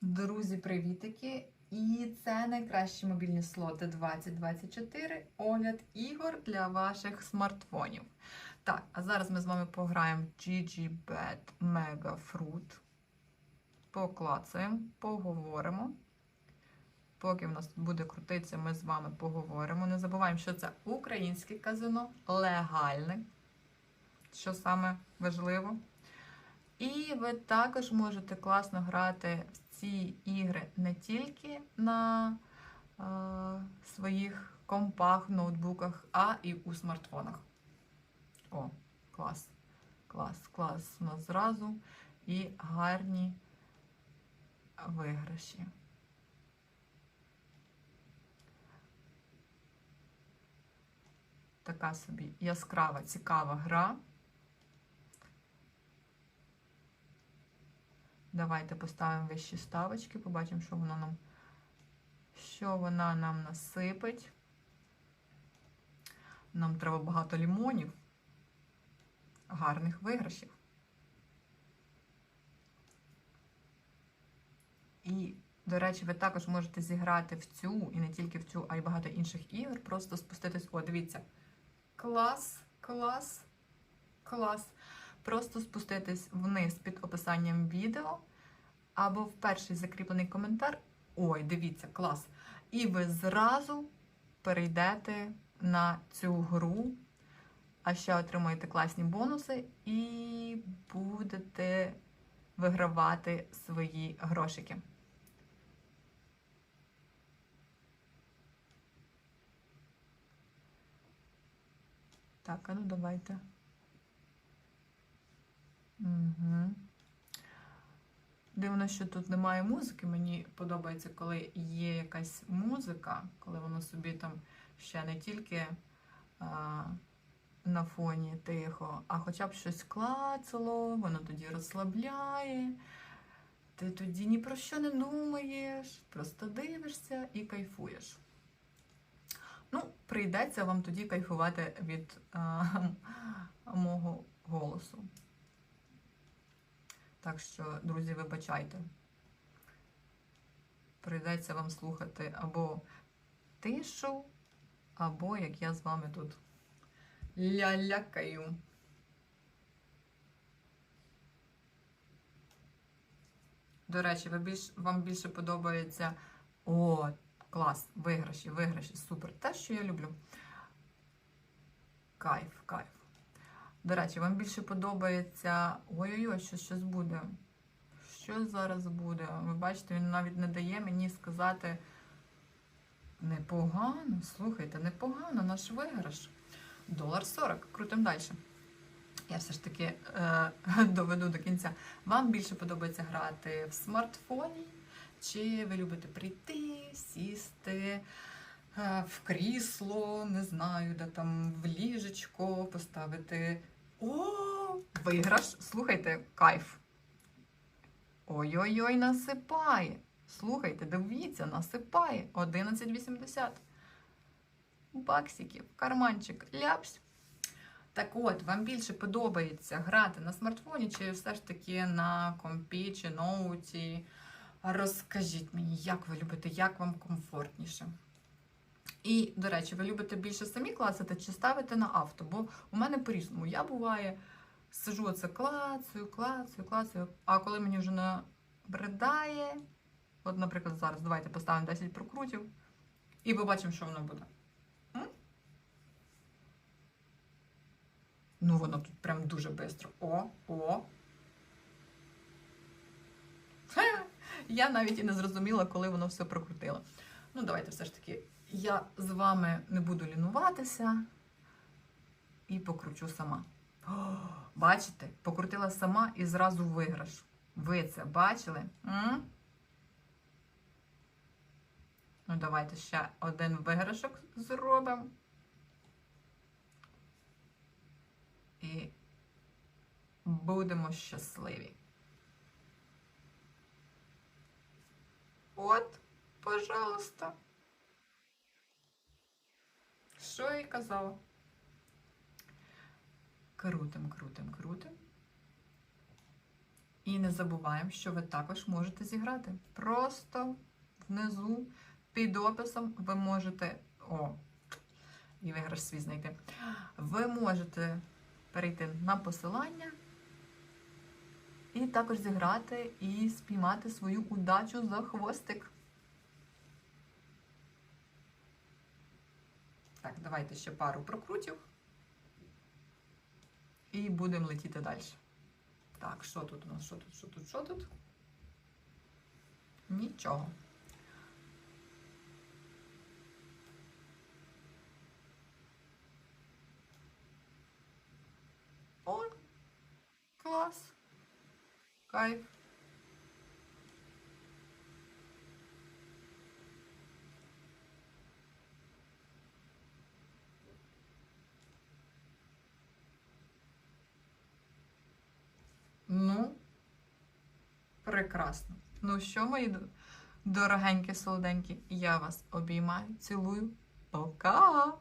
Друзі, привітики! І це найкращі мобільні слоти 2024 огляд ігор для ваших смартфонів. Так, а зараз ми з вами пограємо GGBet Mega Fruit. Поклацаємо, поговоримо. Поки в нас буде крутитися, ми з вами поговоримо. Не забуваємо, що це українське казино, легальне, що саме важливо. І ви також можете класно грати в ці ігри не тільки на е, своїх компах, ноутбуках, а і у смартфонах. О, клас, клас, клас. У нас зразу і гарні виграші. Така собі яскрава, цікава гра. Давайте поставимо вищі ставочки, побачимо, що вона нам, що вона нам насипить. Нам треба багато лімонів, гарних виграшів. І, до речі, ви також можете зіграти в цю, і не тільки в цю, а й багато інших ігор. Просто спуститись. О, дивіться. Клас, клас, клас. Просто спуститись вниз під описанням відео або в перший закріплений коментар. Ой, дивіться, клас. І ви зразу перейдете на цю гру, а ще отримуєте класні бонуси і будете вигравати свої грошики. Так, а ну давайте. Дивно, що тут немає музики. Мені подобається, коли є якась музика, коли воно собі там ще не тільки а, на фоні тихо, а хоча б щось клацало, воно тоді розслабляє. Ти тоді ні про що не думаєш, просто дивишся і кайфуєш. Ну, прийдеться вам тоді кайфувати від а, мого голосу. Так що, друзі, вибачайте. Прийдеться вам слухати або тишу, або як я з вами тут лялякаю. До речі, ви більш, вам більше подобається. О, клас! Виграші, виграші, супер. Те, що я люблю. Кайф, кайф. До речі, вам більше подобається. Ой-ой-ой, що щось буде. Що зараз буде? Ви бачите, він навіть не дає мені сказати непогано. Слухайте, непогано, наш виграш. Долар 40. Крутим далі. Я все ж таки е, доведу до кінця. Вам більше подобається грати в смартфоні? Чи ви любите прийти, сісти? е, В крісло, не знаю, де там в ліжечко поставити. О, виграш! Слухайте, кайф. Ой-ой-ой, насипає. Слухайте, дивіться, насипає. 11,80. Баксиків, карманчик, ляпсь. Так от, вам більше подобається грати на смартфоні, чи все ж таки на компі чи ноуті? Розкажіть мені, як ви любите, як вам комфортніше. І, до речі, ви любите більше самі клацати чи ставити на авто? Бо у мене по-різному. Я буває, сижу оце клацаю, клацаю, клацаю. А коли мені вже набридає, от, наприклад, зараз давайте поставимо 10 прокрутів і побачимо, що воно буде. Ну, воно тут прям дуже швидко. О, о. Я навіть і не зрозуміла, коли воно все прокрутило. Ну, давайте все ж таки я з вами не буду лінуватися і покручу сама. О, бачите, покрутила сама і зразу виграш. Ви це бачили? М? Ну, давайте ще один виграшок зробимо. І будемо щасливі. От, пожалуйста. Що я й казала? Крутим, крутим, крутим. І не забуваємо, що ви також можете зіграти. Просто внизу під описом ви можете. О, і виграш свій знайти. Ви можете перейти на посилання і також зіграти і спіймати свою удачу за хвостик. Так, давайте ще пару прокрутів. І будемо летіти далі. Так, що тут у нас? Що тут? Що тут? Що тут? Нічого. О, клас. Кайф. Ну, прекрасно. Ну що, мої дорогенькі, солоденькі, я вас обіймаю, цілую. Пока!